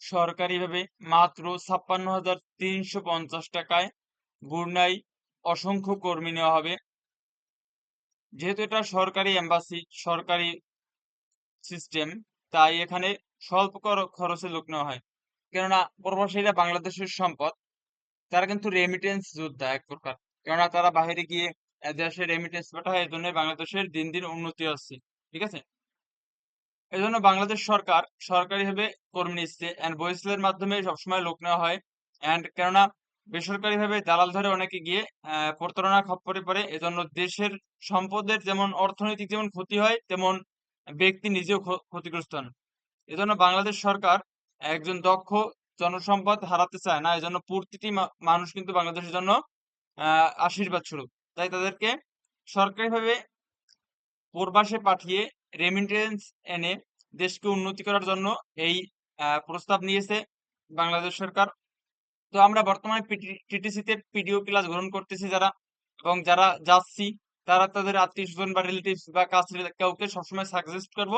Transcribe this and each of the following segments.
সরকারিভাবে মাত্র ছাপ্পান্ন হাজার তিনশো পঞ্চাশ টাকায় বুর্নাই অসংখ্য কর্মী নেওয়া হবে। যেহেতু এটা সরকারি এম্বাসি, সরকারি সিস্টেম, তাই এখানে স্বল্প খরচে লোক নেওয়া হয়। কেননা প্রবাসীরা বাংলাদেশের সম্পদ, তারা কিন্তু রেমিটেন্স যোদ্ধা এক প্রকার। কেননা তারা বাইরে গিয়ে দেশে রেমিটেন্স পাঠায় এই জন্য বাংলাদেশের দিন দিন উন্নতি হচ্ছে। ঠিক আছে? এই জন্য বাংলাদেশ সরকার সরকারিভাবে কর্মী নিচ্ছে অ্যান্ড বয়েসেলের মাধ্যমে সবসময় লোক নেওয়া হয় অ্যান্ড কেননা বেসরকারিভাবে দালাল ধরে অনেকে গিয়ে প্রতারণা খপ্পরে পড়ে। এজন্য দেশের সম্পদের যেমন অর্থনৈতিক যেমন ক্ষতি হয়, তেমন ব্যক্তি নিজেও ক্ষ- ক্ষতিগ্রস্ত হন। এজন্য বাংলাদেশ সরকার একজন দক্ষ জনসম্পদ হারাতে চায় না। এজন্য প্রতিটি মানুষ কিন্তু বাংলাদেশের জন্য আশীর্বাদ স্বরূপ তাই তাদেরকে সরকারিভাবে প্রবাসে পাঠিয়ে রেমিটেন্স এনে দেশকে উন্নতি করার জন্য এই প্রস্তাব নিয়েছে বাংলাদেশ সরকার। তো আমরা বর্তমানে টিটিসিতে পিডিও ক্লাস গ্রহণ করতেছি যারা এবং যারা যাচ্ছি, তারা তাদের আত্মীয় স্বজন বা রিলেটিভস বা কাছের কাউকে সবসময় সাজেস্ট করব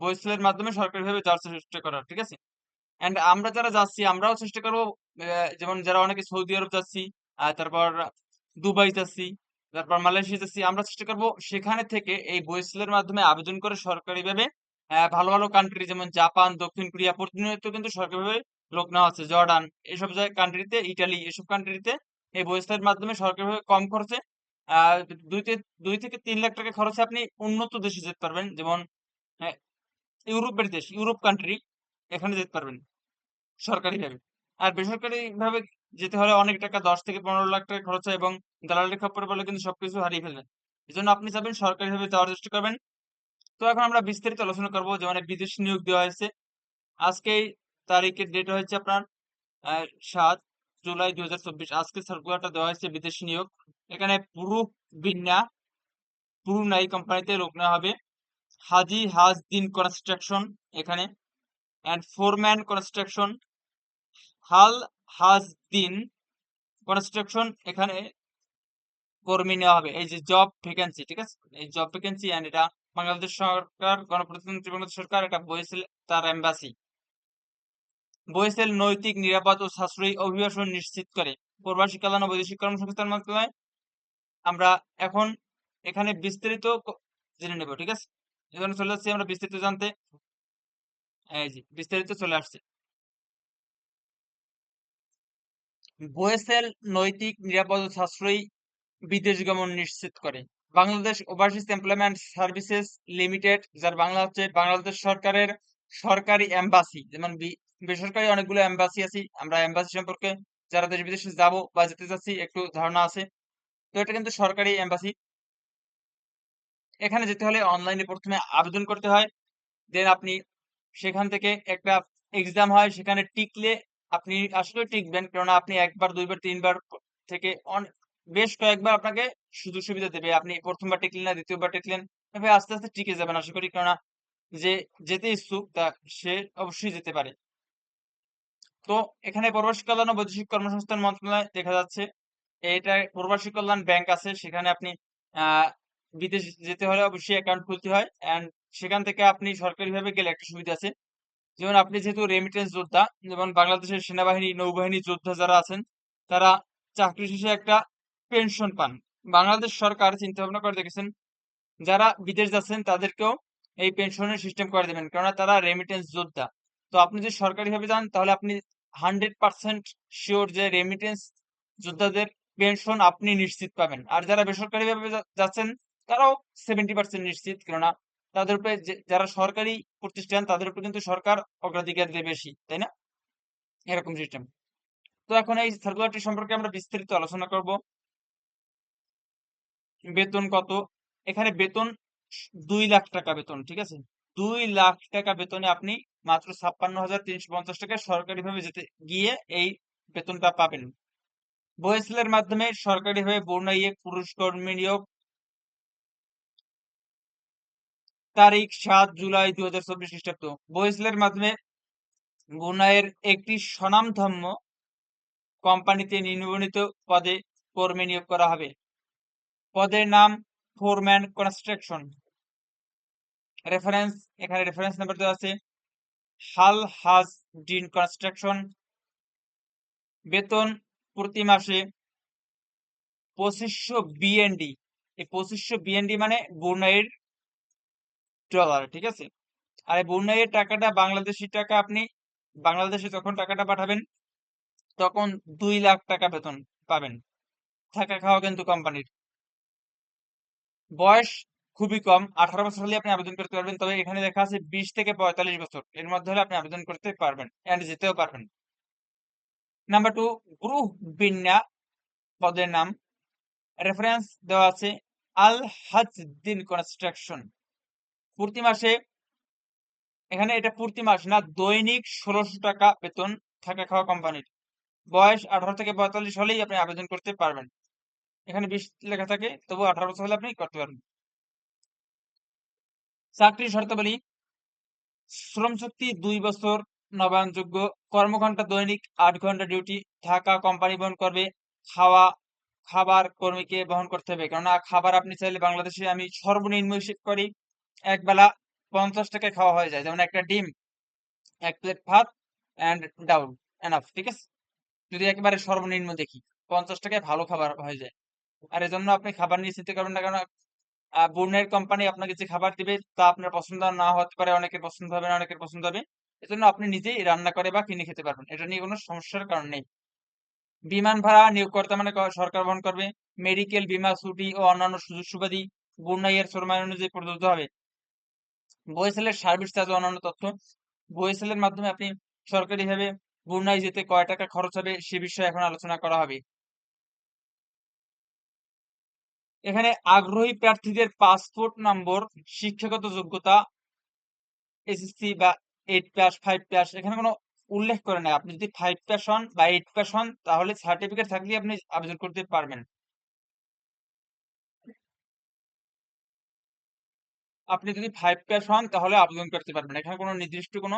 বইসেলের মাধ্যমে সরকারিভাবে যাওয়ার চেষ্টা করার, ঠিক আছে? এন্ড আমরা যারা যাচ্ছি, আমরাও চেষ্টা করব যেমন যারা অনেকে সৌদি আরব যাচ্ছি তারপর দুবাই যাচ্ছি তারপর মালয়েশিয়া যাচ্ছি আমরা চেষ্টা করব সেখানে থেকে এই বইসেলের মাধ্যমে আবেদন করে সরকারিভাবে ভালো ভালো কান্ট্রি যেমন জাপান, দক্ষিণ কোরিয়া, প্রতিনিয়ত কিন্তু সরকারিভাবে লোক নেওয়া হচ্ছে জর্ডান, এসব কান্ট্রিতে ইটালি, এসব কান্ট্রিতে এই বইসেলের মাধ্যমে সরকারিভাবে কম খরচে দুই থেকে দুই থেকে তিন লাখ টাকা খরচে আপনি উন্নত দেশে যেতে পারবেন। যেমন ইউরোপের দেশ, ইউরোপ কান্ট্রি এখানে যেতে পারবেন সরকারিভাবে। আর বেসরকারি ভাবে যেতে হলে অনেক টাকা, দশ থেকে পনেরো লাখ টাকা খরচ হয় এবং দালালের খপ্পরে বলে কিন্তু সবকিছু হারিয়ে ফেলবেন। এই জন্য আপনি চাবেন সরকারি ভাবে যাওয়ার চেষ্টা করবেন। তো এখন আমরা বিস্তারিত আলোচনা করব যে মানে বিদেশ নিয়োগ দেওয়া হয়েছে। আজকে তারিখের ডেট হয়েছে আপনার সাত জুলাই দুই হাজার চব্বিশ। আজকে সার্কুলারটা দেওয়া হয়েছে বিদেশ নিয়োগ। এখানে পুরু বিন্যা, পুরু নাই কোম্পানিতে লোক নেওয়া হবে। হাজি হাজ দিন কনস্ট্রাকশন এখানে। And foreman construction. হাল হাজ দিন কনস্ট্রাকশন এখানে কর্মী নেওয়া হবে। এই যে জব ভ্যাকেন্সি ঠিক আছে? এই জব ভ্যাকেন্সি এন্ড এটা বাংলাদেশ সরকার, গণপ্রজাতন্ত্রী বাংলাদেশ সরকার, এটা বয়েসেল তার এম্বাসি বয়েসেল নৈতিক, নিরাপদ ও সাশ্রয়ী অভিবাসন নিশ্চিত করে। প্রবাসী কল্যাণ ও বৈদেশিক কর্মসংস্থান মাধ্যমে আমরা এখন এখানে বিস্তারিত জেনে নেব, ঠিক আছে? এখানে চলে যাচ্ছি আমরা বিস্তারিত জানতে। এই যে, বিস্তারিত চলে আসছে। বোয়েসেল নৈতিক, নিরাপদ সাশ্রয়ী বিদেশ গমন নিশ্চিত করে। Bangladesh overseas employment services limited যার বাংলা হচ্ছে বাংলাদেশ সরকারের সরকারি এম্বাসি, যেমন বেসরকারি অনেকগুলো এম্বাসি আছে, আমরা এম্বাসি সম্পর্কে যারা দেশ বিদেশে যাব বা যেতে চাচ্ছি, একটু ধারণা আছে। তো এটা কিন্তু সরকারি এম্বাসি। এখানে যেতে হলে অনলাইনে প্রথমে আবেদন করতে হয়, দেন আপনি সেখান থেকে একটা এক্সাম হয়, সেখানে টিকলে আপনি আসলে টিকবেন। কারণ আপনি একবার, দুইবার, তিনবার থেকে বেশ কয়েকবার আপনাকে সুযোগ সুবিধা দেবে। আপনি প্রথমবার টিকলেন না, দ্বিতীয়বার টিকলেন, এভাবে আস্তে আস্তে টিকে যাবেন আশা করি। কেননা যে, যেতে ইচ্ছুক তা সে অবশ্যই যেতে পারে। তো এখানে প্রবাসী কল্যাণ ও বৈদেশিক কর্মসংস্থান মন্ত্রণালয় দেখা যাচ্ছে, এটা প্রবাসী কল্যাণ ব্যাংক আছে। সেখানে আপনি বিদেশ যেতে হলে অবশ্যই অ্যাকাউন্ট খুলতে হয়। এন্ড সেখান থেকে আপনি সরকারিভাবে গেলে একটা সুবিধা আছে। যেমন আপনি যেহেতু রেমিটেন্স যোদ্ধা, যেমন বাংলাদেশের সেনাবাহিনী, নৌবাহিনী যোদ্ধা যারা আছেন, তারা চাকরি শেষে একটা পেনশন পান। বাংলাদেশ সরকার চিন্তা ভাবনা করে দেখেছেন, যারা বিদেশ যাচ্ছেন, তাদেরকেও এই পেনশনের সিস্টেম করে দেবেন, কেননা তারা রেমিটেন্স যোদ্ধা। তো আপনি যদি সরকারিভাবে যান, তাহলে আপনি হান্ড্রেড পার্সেন্ট শিওর যে রেমিটেন্স যোদ্ধাদের পেনশন আপনি নিশ্চিত পাবেন। আর যারা বেসরকারিভাবে যাচ্ছেন, তারাও সেভেন্টি পার্সেন্ট নিশ্চিত, কেননা তাদের উপরে যারা সরকারি প্রতিষ্ঠান, তাদের উপর কিন্তু সরকার অগ্রাধিকার দেয় বেশি, তাই না? এরকম সিস্টেম তো এখন এই সার্কুলারটি সম্পর্কে আমরা বিস্তারিত আলোচনা করব। বেতন কত? এখানে বেতন দুই লাখ টাকা বেতন, ঠিক আছে? দুই লাখ টাকা বেতনে আপনি মাত্র ছাপ্পান্ন হাজার তিনশো পঞ্চাশ টাকা সরকারিভাবে যেতে, গিয়ে এই বেতনটা পাবেন। বয়েসেলের মাধ্যমে সরকারিভাবে বর্ণাইয়ে পুরুষ কর্মী নিয়োগ তারিখ সাত জুলাই দুই হাজার চব্বিশ খ্রিস্টাব্দ। বয়েসেলের মাধ্যমে ব্রুনাইয়ের একটি স্বনামধন্য কোম্পানিতে নিম্নবর্ণিত পদে কর্মী নিয়োগ করা হবে। পদের নাম ফোরম্যান কনস্ট্রাকশন। রেফারেন্স, এখানে রেফারেন্স নাম্বার দেওয়া আছে। হাল হাজ ডিন কনস্ট্রাকশন। বেতন প্রতি মাসে পঁচিশশো বিএনডি। এই পঁচিশশো বিএনডি মানে বুনাইয়ের ডলার ঠিক আছে? আর এই বুনাইয়ের টাকাটা বাংলাদেশি টাকা আপনি বাংলাদেশে যখন টাকাটা পাঠাবেন, তখন দুই লাখ টাকা বেতন পাবেন। থাকা খাওয়া কিন্তু কোম্পানির। বয়স খুবই কম, আঠারো বছর হলে আপনি আবেদন করতে পারবেন, তবে এখানে দেখা আছে বিশ থেকে পঁয়তাল্লিশ বছর। এর মধ্যে হলে আপনি আবেদন করতে পারবেন এন্ড যেতেও পারবেন। নাম্বার টু গ্রুপ বিন্যা পদের নাম। রেফারেন্স দেওয়া আছে আল হাজদিন কনস্ট্রাকশন প্রতি মাসে এখানে এটা প্রতি মাস না, দৈনিক ষোলোশো টাকা বেতন থাকা খাওয়া কোম্পানির বয়স আঠারো থেকে পঁয়তাল্লিশ হলেই আপনি আবেদন করতে পারবেন। এখানে বিশ লেখা থাকে, তবু আঠারো বছর হলে আপনি করতে পারবেন। চাকরির শর্তাবলী শ্রম শক্তি দুই বছর নবায়নযোগ্য কর্মঘন্টা দৈনিক আট ঘণ্টা ডিউটি থাকা কোম্পানি বহন করবে, খাওয়া, খাবার কর্মীকে বহন করতে হবে। কেননা খাবার আপনি চাইলে বাংলাদেশে আমি সর্বনিম্ন করি এক বেলা পঞ্চাশ টাকায় খাওয়া হয়ে যায়। যেমন একটা ডিম, এক প্লেট ভাত অ্যান্ড ডাউল এনাফ ঠিক আছে? যদি একেবারে সর্বনিম্ন দেখি, পঞ্চাশ টাকায় ভালো খাবার হয়ে যায়। আর এজন্য আপনি খাবার নিয়ে চিন্তা করবেন না, কারণ বুনের কোম্পানি আপনাকে যে খাবার দিবে, তা আপনার পছন্দ না হতে পারে, অনেকের পছন্দ হবে না, অনেকের পছন্দ হবে। এজন্য আপনি নিজেই রান্না করে বা কিনে খেতে পারবেন। এটা নিয়ে কোনো সমস্যার কারণ নেই। বিমান ভাড়া নিয়োগকর্তা মানে সরকার বহন করবে। মেডিকেল বীমা, ছুটি ও অন্যান্য সুযোগ সুবাদী বুনাইয়ের শ্রমায়ন অনুযায়ী প্রদত্ত হবে। বইসেলের সার্ভিস চার্জ অন্যান্য তথ্য। বইসেলের মাধ্যমে আপনি সরকারিভাবে বুনাই যেতে কয় টাকা খরচ হবে সে বিষয়ে এখন আলোচনা করা হবে। এখানে আগ্রহী প্রার্থীদের পাসপোর্ট নম্বর শিক্ষাগত যোগ্যতা এসএসসি বা এইট পাস ফাইভ পাস এখানে কোনো উল্লেখ করে নাই। আপনি যদি ফাইভ পাস হন বা এইট পাস হন, তাহলে সার্টিফিকেট থাকলে আপনি আবেদন করতে পারবেন। আপনি যদি ফাইভ পাস হন, তাহলে আবেদন করতে পারবেন। এখানে কোনো নির্দিষ্ট কোনো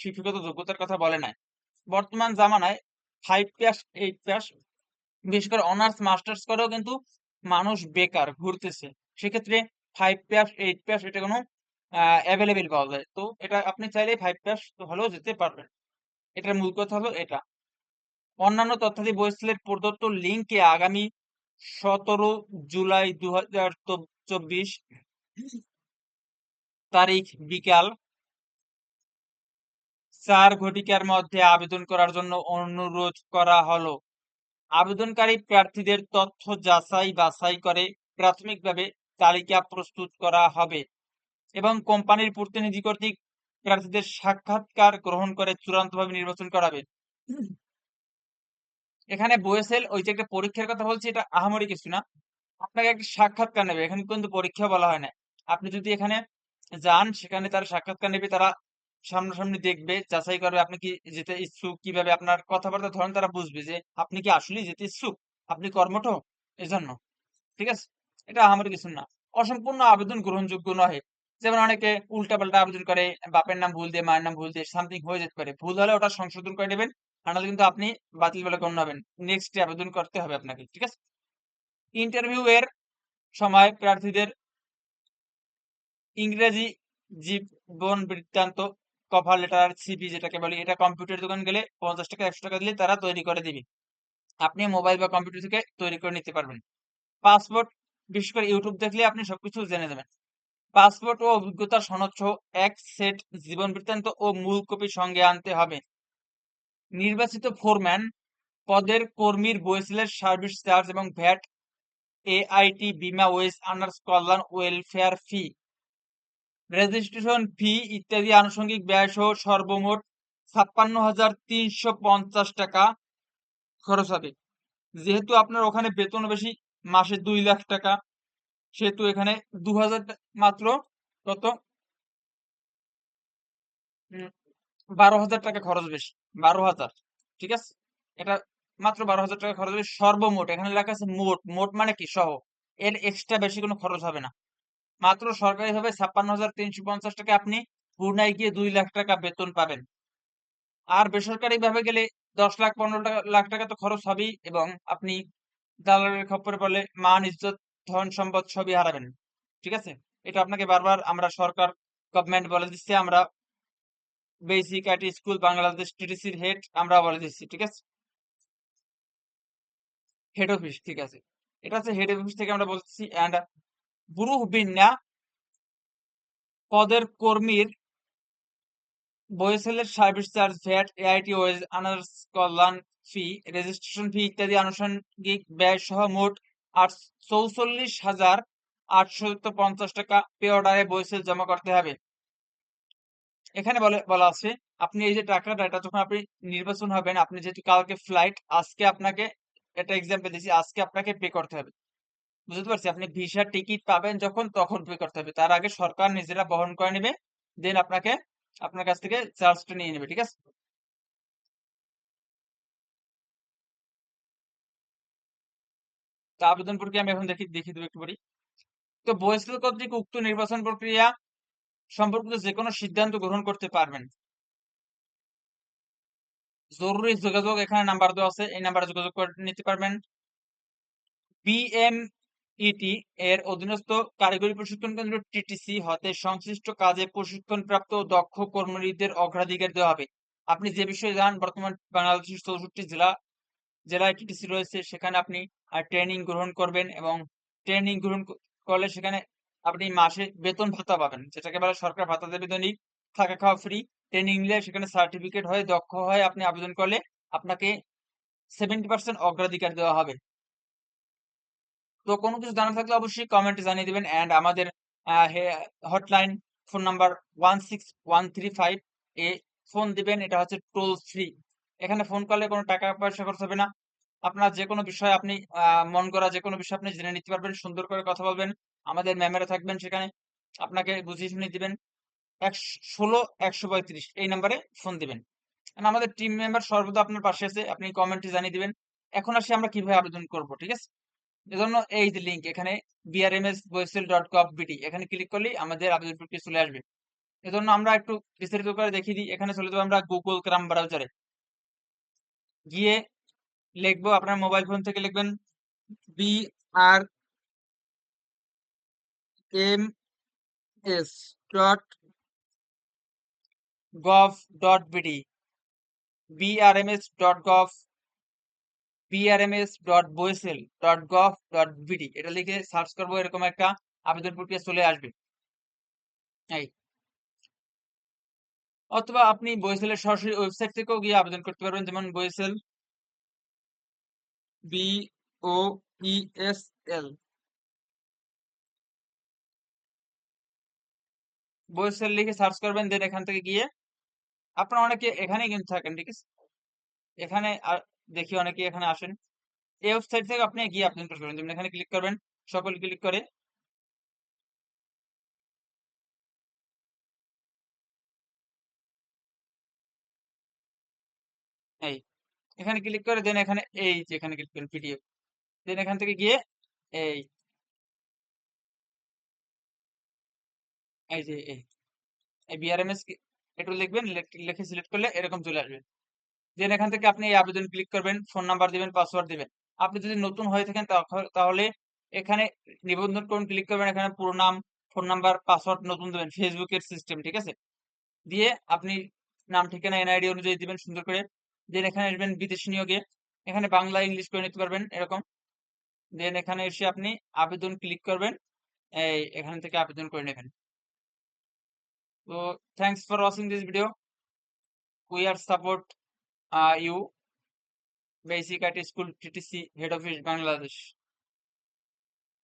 শিক্ষাগত যোগ্যতার কথা বলে নাই। বর্তমান জামানায় ফাইভ পাস এইট পাস বিশেষ করে অনার্স মাস্টার্স করেও কিন্তু মানুষ বেকার, ঘুরতেছে। সেক্ষেত্রে ফাইভ পাস এইট পাস এটা কোনো অ্যাভেলেবেল পাওয়া যায়। তো এটা আপনি চাইলে ফাইভ পাস হলেও যেতে পারবেন। এটার মূল কথা হলো এটা। অন্যান্য তথ্যাদি বইসেলের প্রদত্ত লিঙ্কে আগামী সতেরো জুলাই দু হাজার চব্বিশ তারিখ বিকাল চার ঘটিকার মধ্যে আবেদন করার জন্য অনুরোধ করা হলো। আবেদনকারী প্রার্থীদের তথ্য যাচাই বাছাই করে প্রাথমিকভাবে তালিকা প্রস্তুত করা হবে এবং কোম্পানির প্রতিনিধি কর্তৃক প্রার্থীদের সাক্ষাৎকার গ্রহণ করে চূড়ান্তভাবে নির্বাচন করাবে। এখানে বয়েসেল ওই যে একটা পরীক্ষার কথা বলছি, এটা আহামরি কিছু না। আপনাকে একটা সাক্ষাৎকার নেবে, এখানে কিন্তু পরীক্ষা বলা হয় না। আপনি যদি এখানে যান, সেখানে তারা সাক্ষাৎকার নেবে, তারা সামনাসামনি দেখবে, যাচাই করবে আপনি কি যেতে ইচ্ছুক, কীভাবে আপনার কথাবার্তা, ধরেন তারা বুঝবে যে আপনি কি আসলেই যেতে ইচ্ছুক? আপনি কর্মঠ? এজন্য। ঠিক আছে? এটা আমার কিছু না। অসম্পূর্ণ আবেদন গ্রহণযোগ্য নয় যেমন অনেকে উল্টাপাল্টা আবেদন করে, বাপের নাম ভুল দিয়ে, মায়ের নাম ভুল দিয়ে সামথিং হয়ে যেতে পারে। ভুল হলে ওটা সংশোধন করে নেবেন নাহলে কিন্তু আপনি বাতিল বলে গণ্য হবেন। নেক্সট আবেদন করতে হবে আপনাকে। ঠিক আছে? ইন্টারভিউ এর সময় প্রার্থীদের ইংরেজি জীবন বৃত্তান্ত কভার লেটার সিপি যেটাকে বলি, এটা কম্পিউটার দোকান গেলে পঞ্চাশ টাকা, একশো টাকা দিলে তারা তৈরি করে দিবে। আপনি মোবাইল বা কম্পিউটার থেকে তৈরি করে নিতে পারবেন। পাসপোর্ট বিশেষ করে ইউটিউব দেখলে আপনি সবকিছু জেনে যাবেন। পাসপোর্ট ও অভিজ্ঞতা সনদ সহ এক সেট জীবন বৃত্তান্ত ও মূল কপি সঙ্গে আনতে হবে। নির্বাচিত ফোরম্যান পদের কর্মীর বইসেলের সার্ভিস চার্জ এবং ভ্যাট এআইটি বিমা ওয়েস আন্ডার্স কল্যাণ ওয়েলফেয়ার ফি রেজিস্ট্রেশন ফি ইত্যাদি আনুষঙ্গিক ব্যয় সহ সর্বমোট ছাপ্পান্ন হাজার তিনশো পঞ্চাশ টাকা খরচ হবে। যেহেতু আপনার ওখানে বেতন বেশি, মাসে দুই লাখ টাকা, সেহেতু এখানে দু হাজার মাত্র কত? বারো হাজার টাকা খরচ বেশি, বারো হাজার, ঠিক আছে? এটা মাত্র বারো হাজার টাকা খরচ হবে সর্বমোট, এখানে লেখা আছে মোট মোট মানে কি সহ, এর এক্সট্রা বেশি কোনো খরচ হবে না। মাত্র সরকারি ভাবে ছাপ্পান্ন হাজার তিনশো পঞ্চাশ টাকা আপনি পুরনায় গিয়ে দুই লাখ টাকা বেতন পাবেন। আর বেসরকারি ভাবে গেলে দশ লাখ, পনেরো লাখ টাকা তো খরচ হবেই এবং আপনি দালালের খপ্পরে বলে মান, ইজ্জত, ধন সম্পদ সবই হারাবেন। ঠিক আছে? এটা আপনাকে বারবার আমরা সরকার গভর্নমেন্ট বলে দিচ্ছে, আমরা বেসিক আইটি স্কুল, বাংলাদেশ টিটিসির হেড আমরা বলে দিচ্ছি, ঠিক আছে? হেড অফিস ঠিক আছে। এটা হচ্ছে হেড অফিস থেকে আমরা বলছি অ্যান্ড বুরুহ বিন্যা পদের কর্মীর বয়েসেলের service charge, VAT, AIT, wage, earners, কল্যাণ ফি, রেজিস্ট্রেশন ফি ইত্যাদি আনুষঙ্গিক ব্যয় সহ মোট আট চৌচল্লিশ হাজার আটশত পঞ্চাশ টাকা পে অর্ডারে বয়েসেল জমা করতে হবে। এখানে বলে, বলা আছে, আপনি এই যে টাকাটা এটা যখন আপনি নির্বাচন হবেন, আপনি যেহেতু কালকে ফ্লাইট আজকে আপনাকে এটা এক্সাম্পল দিচ্ছি আজকে আপনাকে পে করতে হবে। বুঝতে পারছি। আপনি ভিসা টিকিট পাবেন যখন, তখন পে করতে হবে। তার আগে সরকার নিজেরা বহন করে নেবে দেন আপনাকে, আপনার কাছ থেকে চার্জটা নিয়ে নেবে, ঠিক আছে? তা আবেদন প্রক্রিয়া আমি এখন দেখি, দেখিয়ে দেবো একটু পরে তো বয়স্ক কর্তৃক উক্ত নির্বাচন প্রক্রিয়া সম্পর্কিত যে কোনো সিদ্ধান্ত গ্রহণ করতে পারবেন। জরুরি যোগাযোগ, এখানে নাম্বার দেওয়া আছে, এই নাম্বারে যোগাযোগ করে নিতে পারবেন। বিএমইটি এর অধীনস্থ কারিগরি প্রশিক্ষণ কেন্দ্র টিটিসি হতে সংশ্লিষ্ট কাজে প্রশিক্ষণপ্রাপ্ত দক্ষ কর্মীদের অগ্রাধিকার দেওয়া হবে। আপনি যে বিষয়ে জান বর্তমান বাংলাদেশের চৌষট্টি জেলা, জেলায় টিটিসি রয়েছে, সেখানে আপনি ট্রেনিং গ্রহণ করবেন এবং ট্রেনিং গ্রহণ করলে সেখানে আপনি মাসে বেতন ভাতা পাবেন। যেটাকে বলে সরকার ভাতা দেবে দৈনিক থাকা খাওয়া ফ্রি, ট্রেনিং নিলে সেখানে সার্টিফিকেট হয়ে, দক্ষ হয়ে আপনি আবেদন করলে আপনাকে সেভেন্টি পার্সেন্ট অগ্রাধিকার দেওয়া হবে। তো কোনো কিছু জানা থাকলে অবশ্যই কমেন্টে জানিয়ে দেবেন অ্যান্ড আমাদের hotline phone number one six one three five এ ফোন দিবেন, এটা হচ্ছে টোল ফ্রি এখানে ফোন করলে কোনো টাকা পয়সা খরচ হবে না। আপনার যে কোনো বিষয় আপনি মন করা যে কোনো বিষয় আপনি জেনে নিতে পারবেন, সুন্দর করে কথা বলবেন, আমাদের ম্যামেরা থাকবেন সেখানে, আপনাকে বুঝিয়ে শুনিয়ে দিবেন। এক ষোলো, একশো পঁয়ত্রিশ, এই নাম্বারে ফোন দিবেন। আমাদের টিম মেম্বার সর্বদা আপনার পাশে আছে, আপনি কমেন্টে জানিয়ে দিবেন। এখন আসি আমরা কীভাবে আবেদন করব, ঠিক আছে? এজন্য এই যে লিঙ্ক এখানে বিআরএমএস ডট এখানে ক্লিক করলেই আমাদের আবেদন চলে আসবে। এজন্য আমরা একটু বিস্তারিত করে দেখিয়ে দিই। এখানে চলে যাব আমরা গুগল ক্রাম ব্রাউজারে গিয়ে লিখব, আপনার মোবাইল ফোন থেকে লিখবেন B R M S dot gov dot BD BRMS dot BRMS dot gov dot BD এটা লিখে সার্চ করব এরকম একটা আবেদন প্রক্রিয়া চলে আসবে। অথবা আপনি বয়েসেলের সরাসরি ওয়েবসাইট থেকেও গিয়ে আবেদন করতে পারবেন, যেমন বয়েসেল বি ও ই বয়েসেল লিখে সার্চ করবেন দেন এখান থেকে গিয়ে আপনারা অনেকে এখানেই কিন্তু থাকেন, ঠিক আছে? এখানে দেখি অনেকে এখানে আসেন। এই ওয়েবসাইট থেকে আপনি গিয়ে আবেদন করতে পারেন যেমন এখানে ক্লিক করবেন, সকল ক্লিক করে এই, এখানে ক্লিক করে দেন এখানে এই যে এখানে ক্লিক করেন পিডিএফ দেন এখান থেকে গিয়ে এই এই যে এই বিআরএমএস একটু লিখবেন লিখে সিলেক্ট করলে এরকম চলে আসবে। দেন এখান থেকে আপনি এই আবেদন ক্লিক করবেন ফোন নাম্বার দিবেন পাসওয়ার্ড দিবেন। আপনি যদি নতুন হয়ে থাকেন তাহলে এখানে নিবন্ধন করুন ক্লিক করবেন, এখানে পুরো নাম ফোন নাম্বার পাসওয়ার্ড নতুন দেবেন ফেসবুকের সিস্টেম ঠিক আছে? দিয়ে আপনি নাম, ঠিকানা এনআইডি অনুযায়ী দিবেন সুন্দর করে। দেন এখানে আসবেন বিদেশি নিয়োগে। এখানে বাংলা, ইংলিশ করে নিতে পারবেন, এরকম। দেন এখানে এসে আপনি আবেদন ক্লিক করবেন। এই এখান থেকে আবেদন করে নেবেন। তো thanks for watching this video we are support uh, you basic at school ttc head office bangladesh